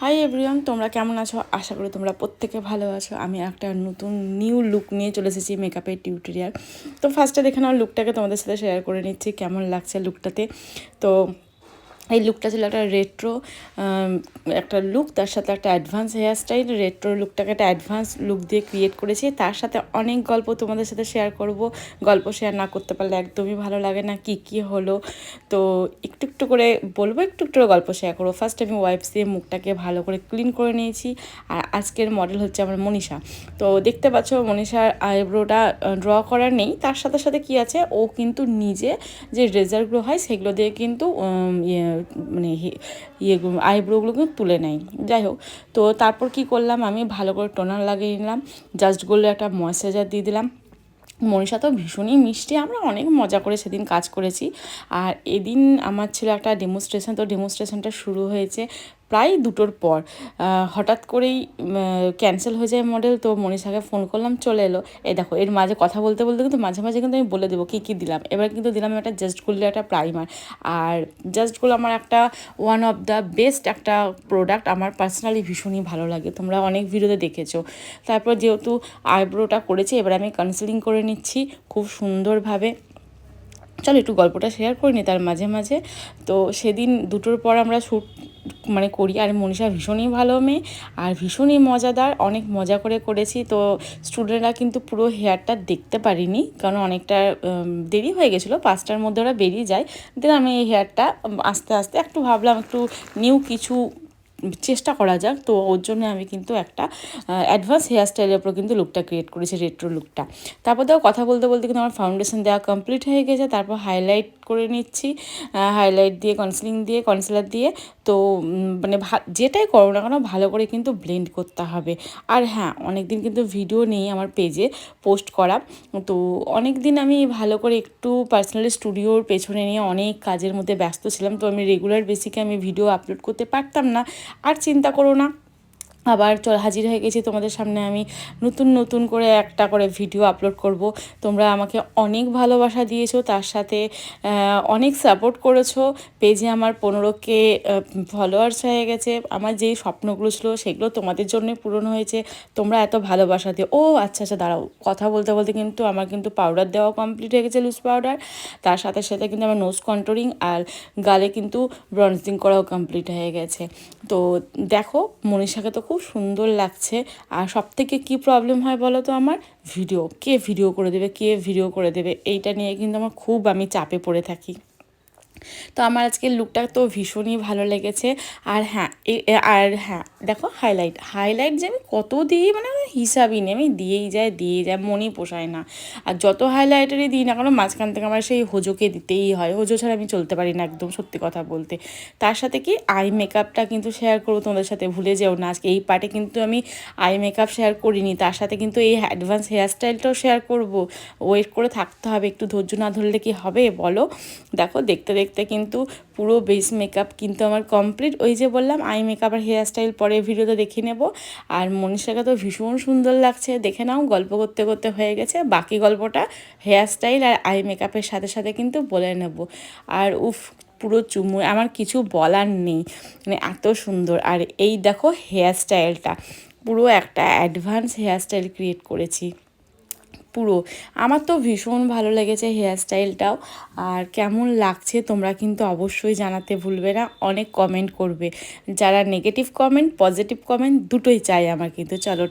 Hi everyone তোমরা কেমন আছো? আশা করি তোমরা প্রত্যেকে ভালো আছো। আমি একটা নতুন নিউ লুক নিয়ে চলে এসেছি মেকআপের টিউটোরিয়াল তো ফার্স্টে দেখে নাও লুকটাকে তোমাদের সাথে শেয়ার করে নিচ্ছি, কেমন লাগছে লুকটাতে তো এই লুকটা ছিল একটা রেট্রো একটা লুক তার সাথে একটা অ্যাডভান্স হেয়ারস্টাইল রেট্রো লুকটাকে একটা অ্যাডভান্স লুক দিয়ে ক্রিয়েট করেছি। তার সাথে অনেক গল্প তোমাদের সাথে শেয়ার করব। গল্প শেয়ার না করতে পারলে একদমই ভালো লাগে না, কি কি হলো? তো একটু একটু করে বলব, একটু একটু করে গল্প শেয়ার করব। ফার্স্ট আমি ওয়াইপস দিয়ে মুখটাকে ভালো করে ক্লিন করে নিয়েছি। আর আজকের মডেল হচ্ছে আমার মনীষা। তো দেখতে পাচ্ছ মনীষার আইব্রোটা ড্র করার নেই। তার সাথে সাথে কি আছে? ও কিন্তু নিজে যে রেজাল্টগুলো হয়, সেগুলো দিয়ে কিন্তু ইয়ে মানে ইয়ে আইব্রোগুলো কিন্তু তুলে নেয়। যাই হোক, তো তারপর কি করলাম, আমি ভালো করে টোনার লাগিয়ে নিলাম জাস্ট গোল্ডে একটা ময়েশ্চারাইজার দিয়ে দিলাম। মনীষা তো ভীষণই মিষ্টি, আমরা অনেক মজা করে সেদিন কাজ করেছি। আর এদিন আমার ছিল একটা ডেমনস্ট্রেশন তো ডেমনস্ট্রেশনটা শুরু হয়েছে প্রায় দুটোর পর। হঠাৎ করেই ক্যান্সেল হয়ে যায় মডেল তো মনীষাকে ফোন করলাম, চলে এলো। এই দেখো, এর মাঝে কথা বলতে বলতে কিন্তু মাঝে মাঝে কিন্তু আমি বলে দেবো কী কী দিলাম। এবার কিন্তু দিলাম একটা জাস্টগুলো একটা প্রাইমার আর জাস্টগুলো আমার একটা ওয়ান অফ দ্য বেস্ট একটা প্রোডাক্ট আমার পার্সোনালি ভীষণই ভালো লাগে। তোমরা অনেক ভিডিওতে দেখেছ। তারপর যেহেতু আইব্রোটা করেছি, এবার আমি কাউন্সেলিং করে নিচ্ছি খুব সুন্দরভাবে। চলো একটু গল্পটা শেয়ার করে করিনি তার মাঝে মাঝে। তো সেদিন দুটোর পর আমরা শ্যুট মানে করি। আর মনীষা ভীষণই ভালো মেয়ে আর ভীষণই মজাদার। অনেক মজা করে করেছি। তো স্টুডেন্টরা কিন্তু পুরো হেয়ারটা দেখতে পারিনি। কারণ অনেকটা দেরি হয়ে গেছিল। পাঁচটার মধ্যে ওরা বেরিয়ে যায়। দেন আমি এই হেয়ারটা আস্তে আস্তে একটু ভাবলাম, একটু নিউ কিছু চেষ্টা করা যাক। তো ওর জন্য আমি কিন্তু একটা অ্যাডভান্স হেয়ারস্টাইলের উপর কিন্তু লুকটা ক্রিয়েট করেছি রেট্রো লুকটা তারপর দেখো কথা বলতে বলতে কিন্তু আমার ফাউন্ডেশন দেওয়া কমপ্লিট হয়ে গেছে। তারপর হাইলাইট করে নিচ্ছি হাইলাইট দিয়ে কনসিলিং দিয়ে কনসিলার দিয়ে। তো মানে যেটাই করো না কেন ভালো করে কিন্তু ব্লেন্ড করতে হবে। আর হ্যাঁ অনেক দিন কিন্তু ভিডিও নেই আমার পেজে পোস্ট করা। তো অনেক দিন আমি ভালো করে একটু পার্সোনালি স্টুডিওর পেছনে নিয়ে অনেক কাজের মধ্যে ব্যস্ত ছিলাম। তো আমি রেগুলার বেসিকে আমি ভিডিও আপলোড করতে পারতাম না। আর চিন্তা করো না আবার চল হাজির হয়ে গেছি, তোমাদের সামনে আমি নতুন নতুন করে একটা করে ভিডিও আপলোড করব। তোমরা আমাকে অনেক ভালোবাসা দিয়েছ, তার সাথে অনেক সাপোর্ট করেছ। পেজে আমার পনেরো কে ফলোয়ার্স হয়ে গেছে। আমার যেই স্বপ্নগুলো ছিল, সেগুলো তোমাদের জন্য পূরণ হয়েছে। তোমরা এত ভালোবাসা দিও। ও আচ্ছা আচ্ছা দাঁড়াও। কথা বলতে বলতে কিন্তু আমার কিন্তু পাউডার দেওয়া কমপ্লিট হয়ে গেছে লুজ পাউডার তার সাথে সাথে কিন্তু আমার নোজ কন্ট্রোলিং আর গালে কিন্তু ব্রনজিং করাও কমপ্লিট হয়ে গেছে। তো দেখো, মনীষাকে তো খুব খুব সুন্দর লাগছে। আর সব থেকে কী প্রবলেম হয় বলো তো আমার? ভিডিও কে ভিডিও করে দেবে? কে ভিডিও করে দেবে? এইটা নিয়ে কিন্তু আমার খুব আমি চাপে পড়ে থাকি। তো আমার আজকের লুকটা তো ভীষণই ভালো লেগেছে। আর হ্যাঁ আর হ্যাঁ দেখো হাইলাইট হাইলাইট যে আমি কত দিই মানে হিসাবই নেই, আমি দিয়েই যায় দিয়ে যায় মনেই পোষায় না। আর যত হাইলাইটারই দিই না কারণ মাঝখান থেকে আমার সেই হোজোকে দিতেই হয়। হোজো ছাড়া আমি চলতে পারি না একদম সত্যি কথা বলতে। তার সাথে কি আই মেকআপটা কিন্তু শেয়ার করব তোমাদের সাথে, ভুলে যেও না। আজকে এই পার্টে কিন্তু আমি আই মেকআপ শেয়ার করিনি। তার সাথে কিন্তু এই অ্যাডভান্স হেয়ারস্টাইলটাও শেয়ার করব। ওয়েট করে থাকতে হবে, একটু ধৈর্য না ধরলে কি হবে বলো? দেখো, দেখতে দেখতে কিন্তু পুরো বেস মেকআপ কিন্তু আমার কমপ্লিট ওই যে বললাম আই মেকআপ আর হেয়ার স্টাইল পরে ভিডিওতে দেখে নেব। আর মনীষাকে তো ভীষণ সুন্দর লাগছে। দেখে নাও, গল্প করতে করতে হয়ে গেছে। বাকি গল্পটা হেয়ার স্টাইল আর আই মেকআপের সাথে সাথে কিন্তু বলে নেব। আর উফ, পুরো চুমু আমার কিছু বলার নেই। মানে এত সুন্দর। আর এই দেখো হেয়ার স্টাইলটা পুরো একটা অ্যাডভান্স হেয়ার স্টাইল ক্রিয়েট করেছি। পুরো। আমার তো ভীষণ ভালো লেগেছে হেয়ার স্টাইলটাও আর কেমন লাগছে তোমরা কিন্তু অবশ্যই জানাতে ভুলবে না। অনেক কমেন্ট করবে। যারা নেগেটিভ কমেন্ট পজিটিভ কমেন্ট দুটোই চাই আমার কিন্তু চলো